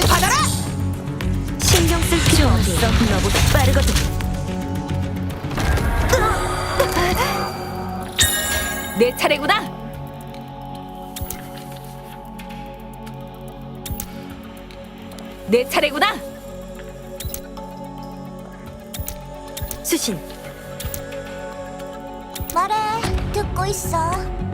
주먹을 받아라. 신경 쓸 필요 없어. 너보다 빠르거든. 내 차례구나. 내 차례구나. 수신. 말해, 듣고 있어.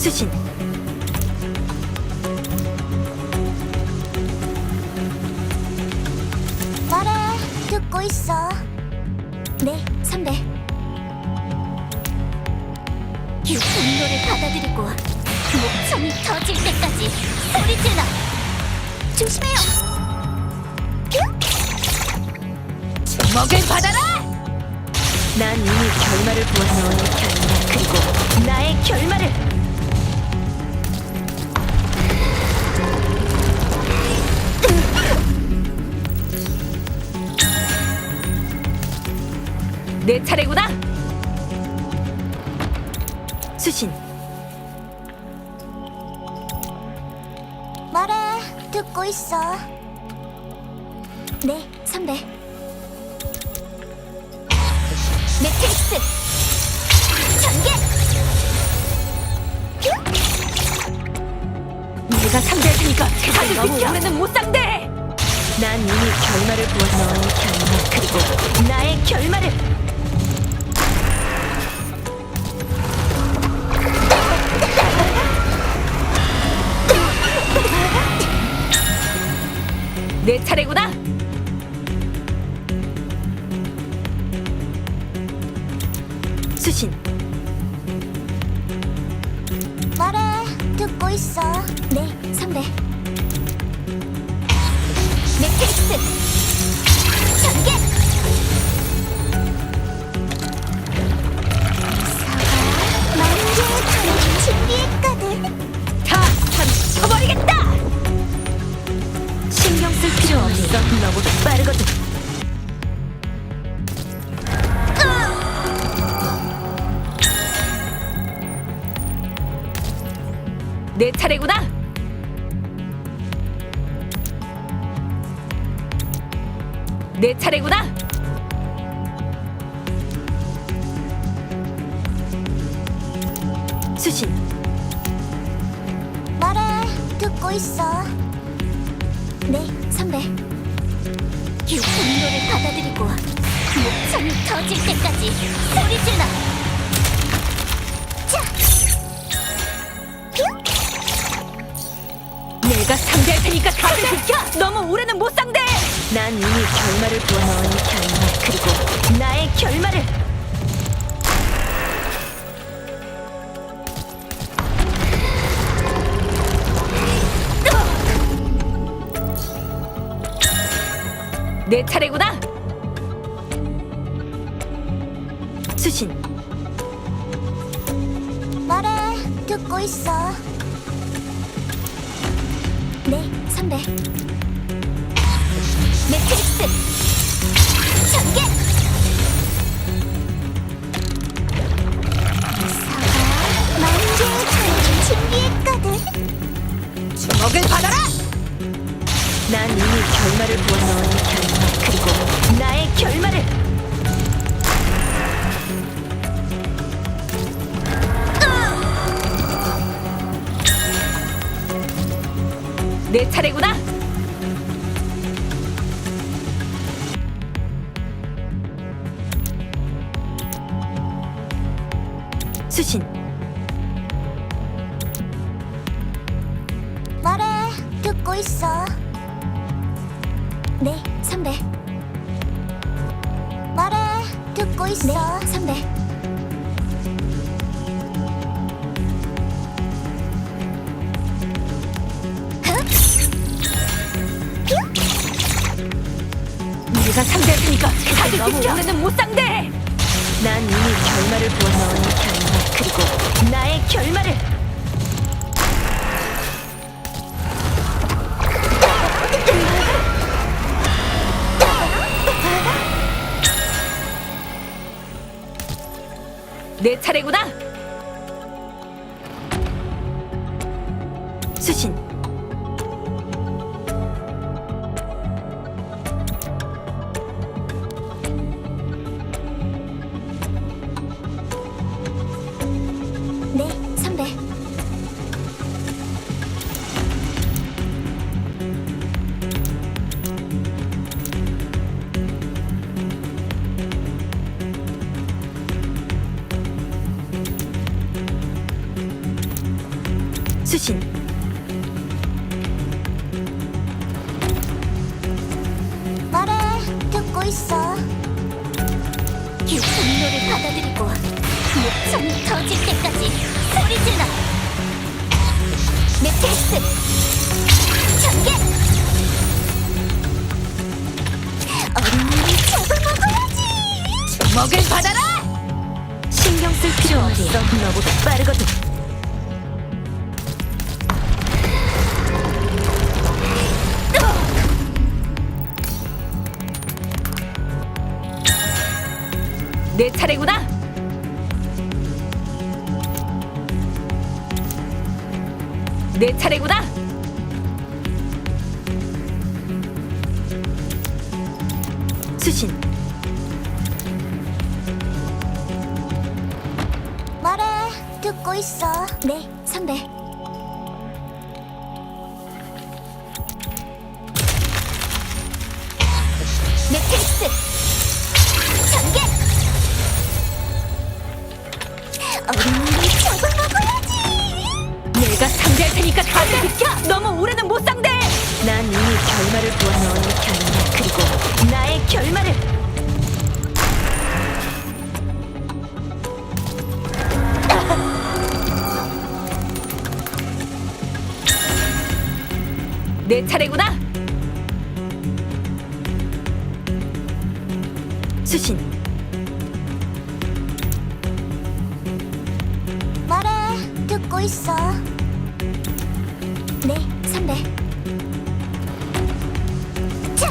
수신 말해, 듣고 있어. 네, 선배. 이 분노를 받아들이고 목청이 터질 때까지 소리 질러. 조심해요. 뿅! 먹을 받아라! 난 이미 결말을 보았어 결말 그리고 나의 결말을 내 차례구나. 수신. 말해, 듣고 있어. 네, 선배. 매트릭스 전개. 뿅! 내가 상대할 테니까 다들 너무 오래는 못 상대. 난 이미 결말을 보았어 결말 그리고 나의 결말을 차례구나. 내 차례구나. 내 차례구나. 수신. 말해, 듣고 있어. 네, 선배. 이 분노를 받아들이고 목청이 터질 때까지 소리 질러. 상대할 테니까 다들 비켜! 너무 오래는 못 상대! 난 이미 결말을 보았어 결말 그리고 나의 결말을 내 차례구나! 수신 말해, 듣고 있어. 네, 선배. 매트릭스 전개. 주먹을 받아라! 난 이미 결말을 보았어 결말 그리고 나의 결말을 내 차례구나. 수신 말해, 듣고 있어. 네, 선배. 말해, 듣고 있어. 네, 선배. 내가 상대했으니까 다들 너무 오래는 못 상대해. 난 이미 결말을 보아놓은 결말 그리고 나의 결말을 내 차례구나. 수신 말해, 듣고 있어. 이 분노를 받아들이고 목청이 터질 때까지 소리 질러. 매트리스 전개. 언니 잡아먹어야지. 먹을 받아라! 신경 쓸 필요 없어. 너보다 빠르거든. 내 차례구나. 내 차례구나. 수신. 말해, 듣고 있어. 네, 선배. 매트리스 언니 잡아먹어야지. 내가 상대할 테니까 다들 비켜! 너무 오래는 못 상대! 난 이미 결말을 보아놓은 결말 그리고 나의 결말을 내 차례구나! 수신 있어. 네, 선배. 자.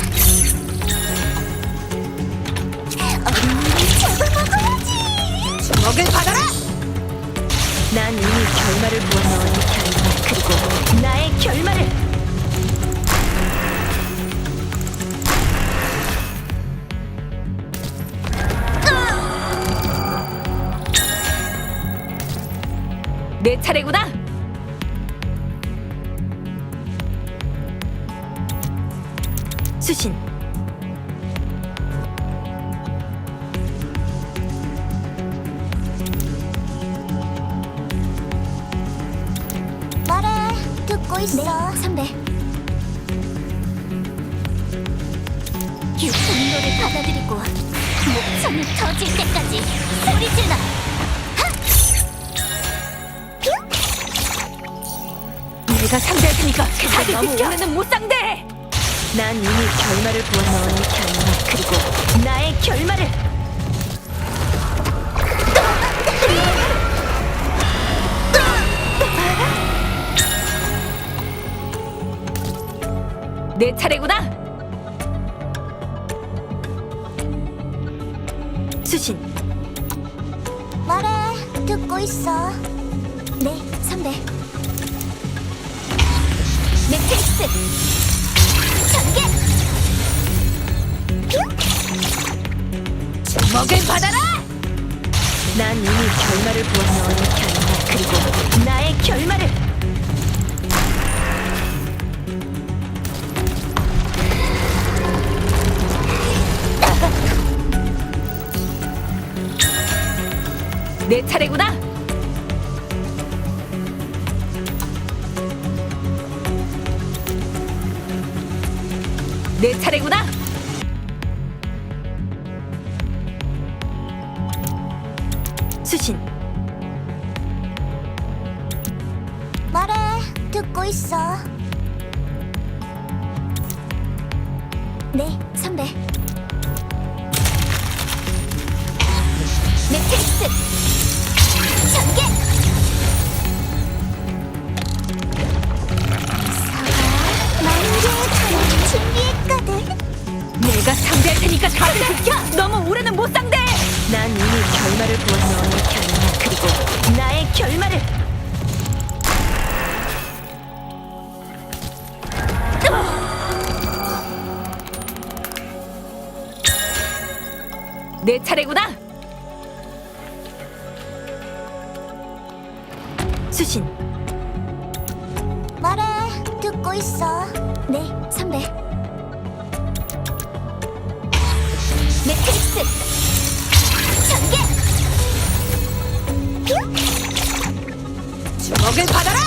언니 잡아먹어야지. 먹을 받아라! 난 이미 결말을 보아놓은 결말 그리고 나의 결말을 내 차례구나. 수신 말해, 듣고 있어. 네, 선배. 이 분노를 받아들이고 목청이 터질 때까지 소리 질러. 내가 상대했으니까 다들 너무 오래는 못 상대해. 난 이미 결말을 보아놓은 결말 그리고 나의 결말을 내 차례구나. 수신 말해, 듣고 있어. 네, 선배. 매트릭스 전개. 주먹을 받아라! 난 이미 결말을 보았어 결말 그리고 나의 결말을. 내 차례구나! 내 차례구나. 수신. 말해, 듣고 있어. 네, 선배. 매트릭스 준비했거든. 내가 상대할 테니까 다들 비켜! 너무 오래는 못 상대! 난 이미 결말을 보았어. 너의 결말 그리고 나의 결말을 내 차례구나. 수신. 듣고 있어. 네, 선배. 매트릭스 전개. 퓨! 주먹을 받아라!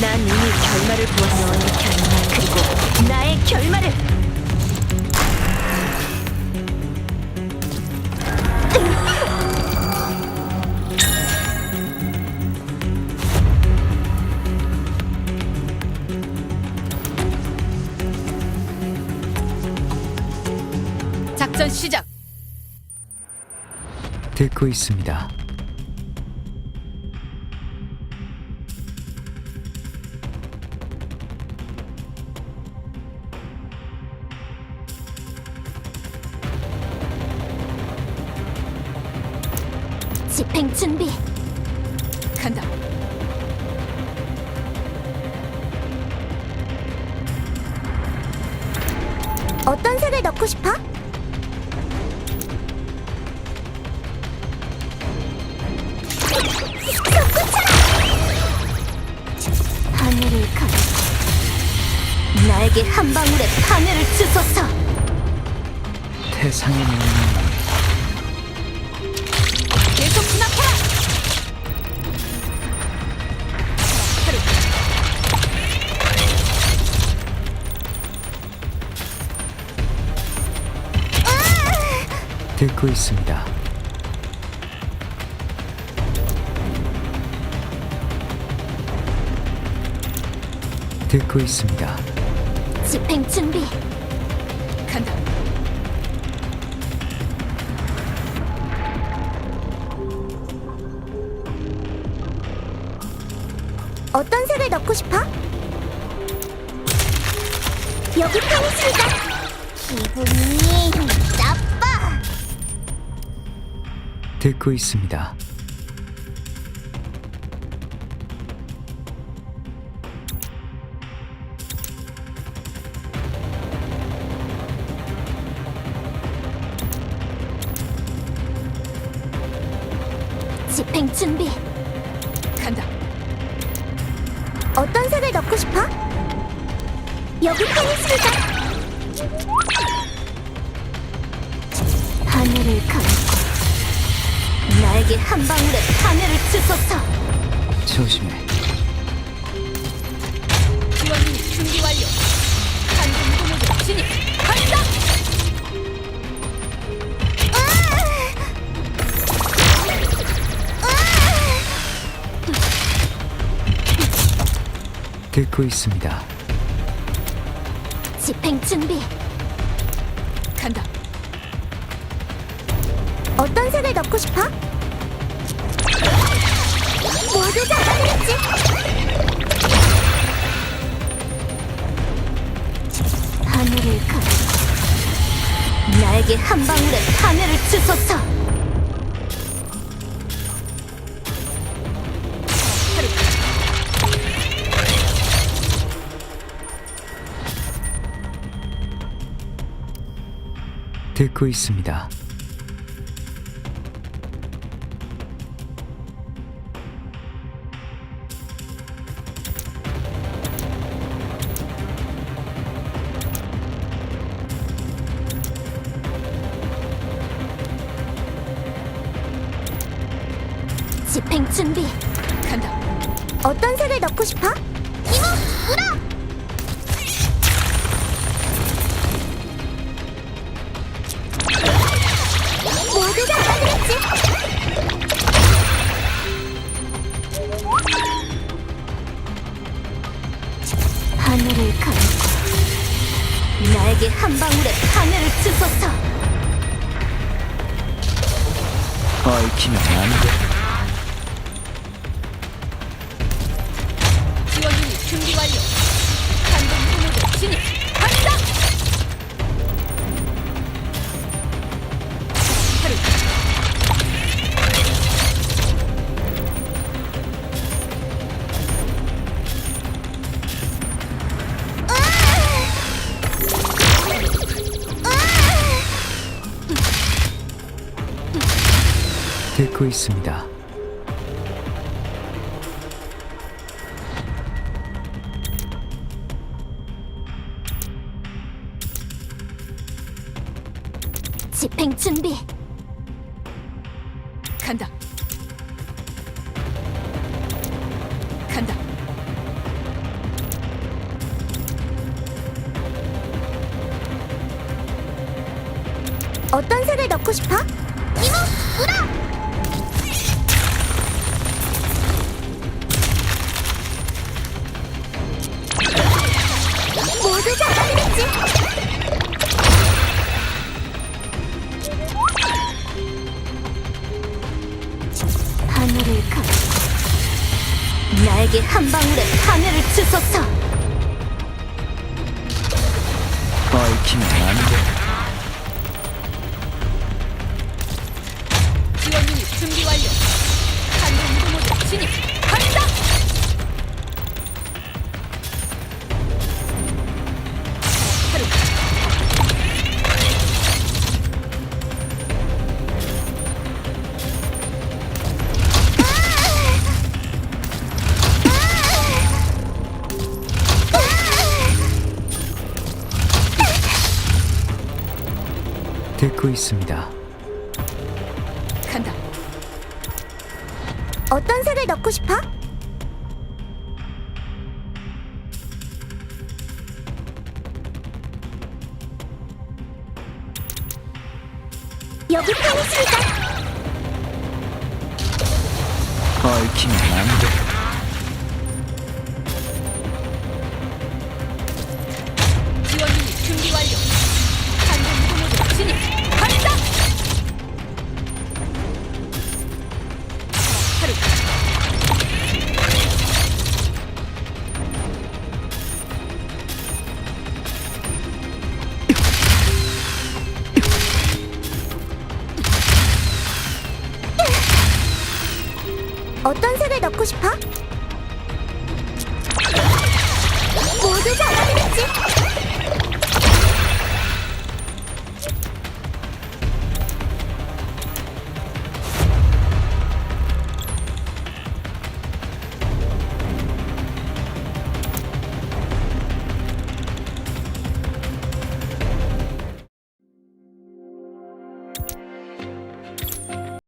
난 이미 결말을 보았어. 너의 결말 그리고 나의 결말을 작전 시작. 듣고 있습니다. 집행 준비. 간다. 어떤 색을 넣고 싶어? 명령 계속 진압해라. 듣고 있습니다. 듣고 있습니다. 집행 준비 간다. 어떤 색을 넣고 싶어? 여기 편있으니까 기분이 나빠 듣고 있습니다. 집행 준비 넣고 싶어? 여기 편있으니까 하늘을 가르고 나에게 한 방울의 하늘을 주소서 조심해. 지원 유닛 준비 완료. 한국 무공에게 진입. 듣고 있습니다. 집행 준비 간다. 어떤 색을 넣고 싶어? 모두 잡아들였지 하늘을 가르고 나에게 한 방울의 하늘을 주소서 듣고 있습니다. 않고 있습니다. 집행 준비. 간다. 간다. 어떤 색을 넣고 싶어? 이모, 우라! 짓고 있습니다. 간다. 어떤 색을 넣고 싶어? 여기 펜 있으니까. 얽히면 안 돼. 어떤 색을 넣고 싶어?